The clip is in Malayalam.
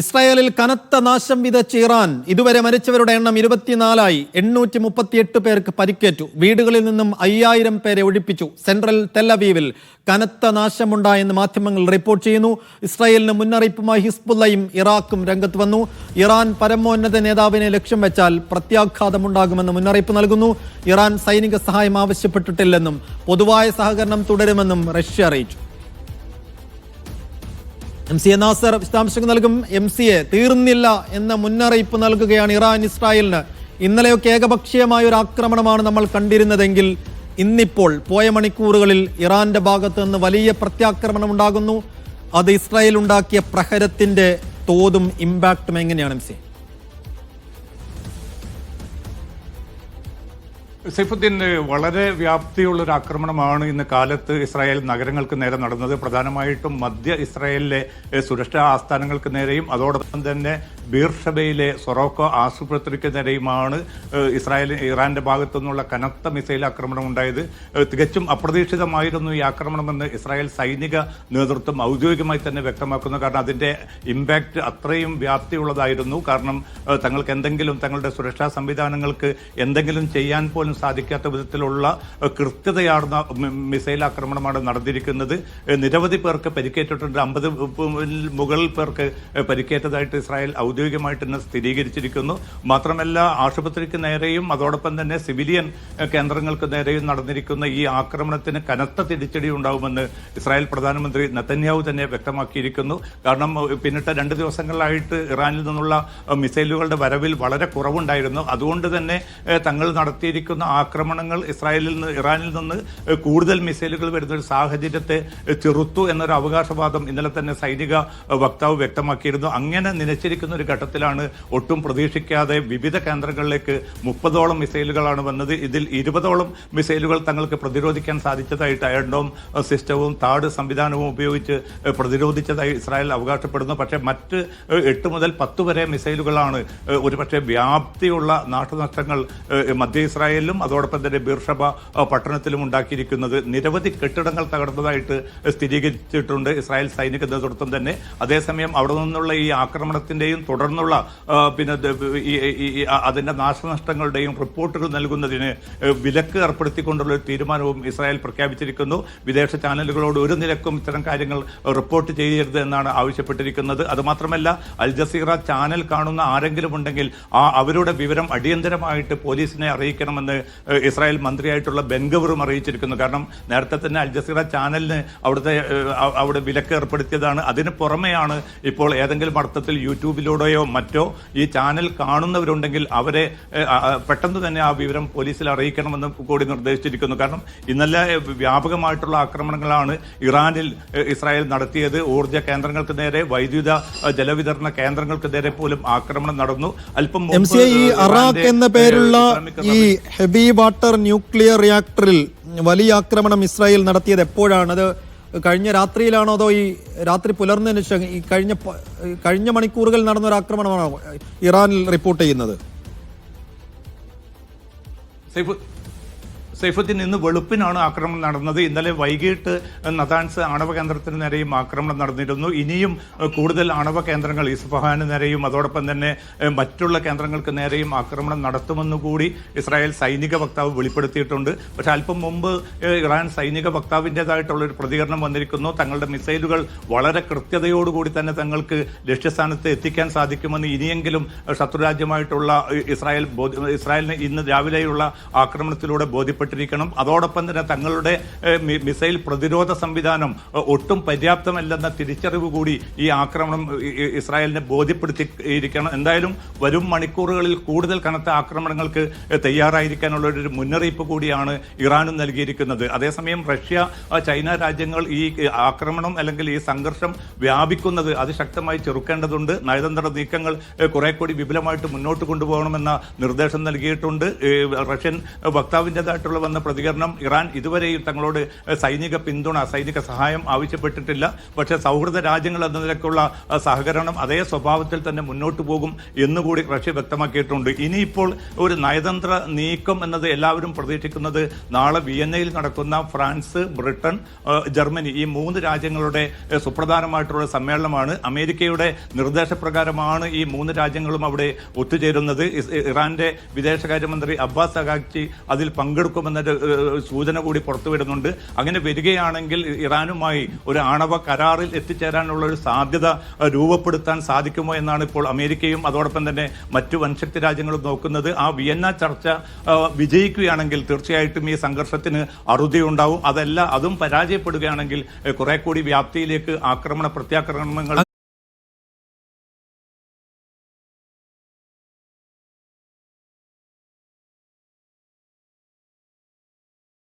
ഇസ്രായേലിൽ കനത്ത നാശം വിതച്ച ഇറാൻ ഇതുവരെ മരിച്ചവരുടെ എണ്ണം ഇരുപത്തിനാലായി. എണ്ണൂറ്റി മുപ്പത്തിയെട്ട് പേർക്ക് പരിക്കേറ്റു. വീടുകളിൽ നിന്നും അയ്യായിരം പേരെ ഒഴിപ്പിച്ചു. സെൻട്രൽ തെല്ലവീവിൽ കനത്ത നാശമുണ്ടായെന്ന് മാധ്യമങ്ങൾ റിപ്പോർട്ട് ചെയ്യുന്നു. ഇസ്രായേലിന് മുന്നറിയിപ്പുമായി ഹിസ്ബുല്ലയും ഇറാഖും രംഗത്ത് വന്നു. ഇറാൻ പരമോന്നത നേതാവിനെ ലക്ഷ്യം വെച്ചാൽ പ്രത്യാഘാതമുണ്ടാകുമെന്ന് മുന്നറിയിപ്പ് നൽകുന്നു. ഇറാൻ സൈനിക സഹായം ആവശ്യപ്പെട്ടിട്ടില്ലെന്നും പൊതുവായ സഹകരണം തുടരുമെന്നും റഷ്യ അറിയിച്ചു. എം സി എ നാസർ വിശദാംശങ്ങൾ നൽകും. എം സി എ തീർന്നില്ല എന്ന മുന്നറിയിപ്പ് നൽകുകയാണ് ഇറാൻ ഇസ്രായേലിന്. ഇന്നലെയൊക്കെ ഏകപക്ഷീയമായ ഒരു ആക്രമണമാണ് നമ്മൾ കണ്ടിരുന്നതെങ്കിൽ ഇന്നിപ്പോൾ പോയ മണിക്കൂറുകളിൽ ഇറാന്റെ ഭാഗത്ത് നിന്ന് വലിയ പ്രത്യാക്രമണം ഉണ്ടാകുന്നു. അത് ഇസ്രായേൽ ഉണ്ടാക്കിയ പ്രഹരത്തിന്റെ തോതും ഇമ്പാക്റ്റും എങ്ങനെയാണ് എം സി എ? സൈഫുദ്ദീൻ വളരെ വ്യാപ്തിയുള്ള ഒരു ആക്രമണമാണ് ഇന്ന് കാലത്ത് ഇസ്രായേൽ നഗരങ്ങൾക്ക് നേരെ നടന്നത്. പ്രധാനമായിട്ടും മധ്യ ഇസ്രായേലിലെ സുരക്ഷാ ആസ്ഥാനങ്ങൾക്ക് നേരെയും അതോടൊപ്പം തന്നെ ബീർഷബയിലെ സൊറോക്കോ ആശുപത്രിക്ക് നേരെയുമാണ് ഇസ്രായേൽ ഇറാന്റെ ഭാഗത്തു നിന്നുള്ള കനത്ത മിസൈൽ ആക്രമണം ഉണ്ടായത്. തികച്ചും അപ്രതീക്ഷിതമായിരുന്നു ഈ ആക്രമണമെന്ന് ഇസ്രായേൽ സൈനിക നേതൃത്വം ഔദ്യോഗികമായി തന്നെ വ്യക്തമാക്കുന്നു. കാരണം അതിന്റെ ഇമ്പാക്റ്റ് അത്രയും വ്യാപ്തിയുള്ളതായിരുന്നു. കാരണം തങ്ങൾക്ക് എന്തെങ്കിലും തങ്ങളുടെ സുരക്ഷാ സംവിധാനങ്ങൾക്ക് എന്തെങ്കിലും ചെയ്യാൻ പോലും സാധിക്കാത്ത വിധത്തിലുള്ള കൃത്യതയാർന്ന മിസൈൽ ആക്രമണമാണ് നടന്നിരിക്കുന്നത്. നിരവധി പേർക്ക് പരിക്കേറ്റിട്ടുണ്ട്. അമ്പത് മുകളിൽ പേർക്ക് പരിക്കേറ്റതായിട്ട് ഇസ്രായേൽ ഔദ്യോഗികമായിട്ട് തന്നെ സ്ഥിരീകരിച്ചിരിക്കുന്നു. മാത്രമല്ല ആശുപത്രിക്ക് നേരെയും അതോടൊപ്പം തന്നെ സിവിലിയൻ കേന്ദ്രങ്ങൾക്ക് നേരെയും നടന്നിരിക്കുന്ന ഈ ആക്രമണത്തിന് കനത്ത തിരിച്ചടി ഉണ്ടാവുമെന്ന് ഇസ്രായേൽ പ്രധാനമന്ത്രി നെതന്യാഹു തന്നെ വ്യക്തമാക്കിയിരിക്കുന്നു. കാരണം പിന്നിട്ട രണ്ട് ദിവസങ്ങളായിട്ട് ഇറാനിൽ നിന്നുള്ള മിസൈലുകളുടെ വരവിൽ വളരെ കുറവുണ്ടായിരുന്നു. അതുകൊണ്ട് തന്നെ തങ്ങൾ നടത്തിയിരിക്കുന്ന ആക്രമണങ്ങൾ ഇസ്രായേലിൽ നിന്ന് ഇറാനിൽ നിന്ന് കൂടുതൽ മിസൈലുകൾ വരുന്ന ഒരു സാഹചര്യത്തെ ചെറുത്തു എന്നൊരു അവകാശവാദം ഇന്നലെ തന്നെ സൈനിക വക്താവ് വ്യക്തമാക്കിയിരുന്നു. അങ്ങനെ നിലച്ചിരിക്കുന്ന ഒരു ഘട്ടത്തിലാണ് ഒട്ടും പ്രതീക്ഷിക്കാതെ വിവിധ കേന്ദ്രങ്ങളിലേക്ക് മുപ്പതോളം മിസൈലുകളാണ് വന്നത്. ഇതിൽ ഇരുപതോളം മിസൈലുകൾ തങ്ങൾക്ക് പ്രതിരോധിക്കാൻ സാധിച്ചതായിട്ട് അയൺഡോം സിസ്റ്റവും താട് സംവിധാനവും ഉപയോഗിച്ച് പ്രതിരോധിച്ചതായി ഇസ്രായേൽ അവകാശപ്പെടുന്നു. പക്ഷേ മറ്റ് എട്ട് മുതൽ പത്ത് വരെ മിസൈലുകളാണ് ഒരുപക്ഷെ വ്യാപ്തിയുള്ള നാട്ടുനഷ്ടങ്ങൾ മധ്യ മധ്യ ഇസ്രായേലിലും അതോടൊപ്പം തന്നെ ബീർഷബ എഹ്, പട്ടണത്തിലും ഉണ്ടാക്കിയിരിക്കുന്നത് നിരവധി കെട്ടിടങ്ങൾ തകർന്നതായിട്ട് സ്ഥിരീകരിച്ചിട്ടുണ്ട് ഇസ്രായേൽ സൈനിക നേതൃത്വം തന്നെ. അതേസമയം അവിടെ നിന്നുള്ള ഈ ആക്രമണത്തിന്റെയും തുടർന്നുള്ള പിന്നെ അതിന്റെ നാശനഷ്ടങ്ങളുടെയും റിപ്പോർട്ടുകൾ നൽകുന്നതിന് വിലക്ക് ഏർപ്പെടുത്തിക്കൊണ്ടുള്ള ഒരു തീരുമാനവും ഇസ്രായേൽ പ്രഖ്യാപിച്ചിരിക്കുന്നു. വിദേശ ചാനലുകളോട് ഒരു നിലക്കും ഇത്തരം കാര്യങ്ങൾ റിപ്പോർട്ട് ചെയ്യരുത് എന്നാണ് ആവശ്യപ്പെട്ടിരിക്കുന്നത്. അതുമാത്രമല്ല അൽ ജസീറ ചാനൽ കാണുന്ന ആരെങ്കിലും ഉണ്ടെങ്കിൽ ആ അവരുടെ വിവരം അടിയന്തരമായിട്ട് പോലീസിനെ അറിയിക്കണമെന്ന് ഇസ്രായേൽ മന്ത്രിയായിട്ടുള്ള ബെൻഗവറും അറിയിച്ചിരിക്കുന്നു. കാരണം നേരത്തെ തന്നെ അൽജസീറ ചാനലിന് അവിടുത്തെ അവിടെ വിലക്ക് ഏർപ്പെടുത്തിയതാണ്. അതിന് പുറമെയാണ് ഇപ്പോൾ ഏതെങ്കിലും അർത്ഥത്തിൽ യൂട്യൂബിലൂടെയോ മറ്റോ ഈ ചാനൽ കാണുന്നവരുണ്ടെങ്കിൽ അവരെ പെട്ടെന്ന് തന്നെ ആ വിവരം പോലീസിൽ അറിയിക്കണമെന്ന് കൂടി നിർദ്ദേശിച്ചിരിക്കുന്നു. കാരണം ഇന്നലെ വ്യാപകമായിട്ടുള്ള ആക്രമണങ്ങളാണ് ഇറാനിൽ ഇസ്രായേൽ നടത്തിയത്. ഊർജ കേന്ദ്രങ്ങൾക്ക് നേരെ വൈദ്യുത ജലവിതരണ കേന്ദ്രങ്ങൾക്ക് നേരെ പോലും ആക്രമണം നടന്നു. അല്പം എം സി ഈ അറാഖ് എന്ന പേരുള്ള ഈ ഹെവി വാട്ടർ ന്യൂക്ലിയർ റിയാക്ടറിൽ വലിയ ആക്രമണം ഇസ്രായേൽ നടത്തിയത് എപ്പോഴാണ്? അത് കഴിഞ്ഞ രാത്രിയിലാണോ അതോ ഈ രാത്രി പുലർന്നതിന് ശേഷം ഈ കഴിഞ്ഞ കഴിഞ്ഞ മണിക്കൂറുകളിൽ നടന്ന ഒരു ആക്രമണമാണോ ഇറാനിൽ റിപ്പോർട്ട് ചെയ്യുന്നത്? സൈഫുദ്ദീൻ ഇന്ന് വെളുപ്പിനാണ് ആക്രമണം നടന്നത്. ഇന്നലെ വൈകിട്ട് നദാൻസ് ആണവ കേന്ദ്രത്തിന് നേരെയും ആക്രമണം നടന്നിരുന്നു. ഇനിയും കൂടുതൽ ആണവ കേന്ദ്രങ്ങൾ ഇസ്ഫഹാന് നേരെയും അതോടൊപ്പം തന്നെ മറ്റുള്ള കേന്ദ്രങ്ങൾക്ക് നേരെയും ആക്രമണം നടത്തുമെന്നുകൂടി ഇസ്രായേൽ സൈനിക വക്താവ് വെളിപ്പെടുത്തിയിട്ടുണ്ട്. പക്ഷെ അല്പം മുമ്പ് ഇറാൻ സൈനിക വക്താവിന്റെതായിട്ടുള്ള ഒരു പ്രതികരണം വന്നിരിക്കുന്നു. തങ്ങളുടെ മിസൈലുകൾ വളരെ കൃത്യതയോടുകൂടി തന്നെ തങ്ങൾക്ക് ലക്ഷ്യസ്ഥാനത്ത് എത്തിക്കാൻ സാധിക്കുമെന്ന് ഇനിയെങ്കിലും ശത്രുരാജ്യമായിട്ടുള്ള ഇസ്രായേൽ ഇസ്രായേലിന് ഇന്ന് രാവിലെയുള്ള ആക്രമണത്തിലൂടെ ബോധ്യപ്പെട്ടിരിക്കണം അതോടൊപ്പം തന്നെ തങ്ങളുടെ മിസൈൽ പ്രതിരോധ സംവിധാനം ഒട്ടും പര്യാപ്തമല്ലെന്ന തിരിച്ചറിവ് കൂടി ഈ ആക്രമണം ഇസ്രായേലിനെ ബോധ്യപ്പെടുത്തിയിരിക്കണം. എന്തായാലും വരും മണിക്കൂറുകളിൽ കൂടുതൽ കനത്ത ആക്രമണങ്ങൾക്ക് തയ്യാറായിരിക്കാനുള്ള ഒരു മുന്നറിയിപ്പ് കൂടിയാണ് ഇറാനും നൽകിയിരിക്കുന്നത്. അതേസമയം റഷ്യ ചൈന രാജ്യങ്ങൾ ഈ ആക്രമണം അല്ലെങ്കിൽ ഈ സംഘർഷം വ്യാപിക്കുന്നത് അതിശക്തമായി ചെറുക്കേണ്ടതുണ്ട്. നയതന്ത്ര നീക്കങ്ങൾ കുറെ കൂടി വിപുലമായിട്ട് മുന്നോട്ട് കൊണ്ടുപോകണമെന്ന നിർദ്ദേശം നൽകിയിട്ടുണ്ട്. റഷ്യൻ വക്താവിന്റെതായിട്ടുള്ള വന്ന പ്രതികരണം. ഇറാൻ ഇതുവരെയും തങ്ങളോട് സൈനിക പിന്തുണ സൈനിക സഹായം ആവശ്യപ്പെട്ടിട്ടില്ല. പക്ഷേ സൗഹൃദ രാജ്യങ്ങൾ എന്ന നിലക്കുള്ള സഹകരണം അതേ സ്വഭാവത്തിൽ തന്നെ മുന്നോട്ട് പോകും എന്നുകൂടി റഷ്യ വ്യക്തമാക്കിയിട്ടുണ്ട്. ഇനിയിപ്പോൾ ഒരു നയതന്ത്ര നീക്കം എന്നത് എല്ലാവരും പ്രതീക്ഷിക്കുന്നത് നാളെ വിയന്നയിൽ നടക്കുന്ന ഫ്രാൻസ് ബ്രിട്ടൻ ജർമ്മനി ഈ മൂന്ന് രാജ്യങ്ങളുടെ സുപ്രധാനമായിട്ടുള്ള സമ്മേളനമാണ്. അമേരിക്കയുടെ നിർദ്ദേശപ്രകാരമാണ് ഈ മൂന്ന് രാജ്യങ്ങളും അവിടെ ഒത്തുചേരുന്നത്. ഇറാന്റെ വിദേശകാര്യമന്ത്രി അബ്ബാസ് അഗാക്ചി അതിൽ പങ്കെടുക്കുമെന്നൊരു ഏഹ്, സൂചന കൂടി പുറത്തുവിടുന്നുണ്ട് അങ്ങനെ വരികയാണെങ്കിൽ ഇറാനുമായി ഒരു ആണവ കരാറിൽ എത്തിച്ചേരാനുള്ള ഒരു സാധ്യത രൂപപ്പെടുത്താൻ സാധിക്കുമോ എന്നാണ് ഇപ്പോൾ അമേരിക്കയും അതോടൊപ്പം തന്നെ മറ്റു വൻശക്തി രാജ്യങ്ങളും നോക്കുന്നത്. ആ വിയന്ന ചർച്ച വിജയിക്കുകയാണെങ്കിൽ തീർച്ചയായിട്ടും ഈ സംഘർഷത്തിന് അറുതിയുണ്ടാവും. അതല്ല അതും പരാജയപ്പെടുകയാണെങ്കിൽ കുറെ കൂടി വ്യാപ്തിയിലേക്ക് ആക്രമണ പ്രത്യാക്രമണങ്ങൾ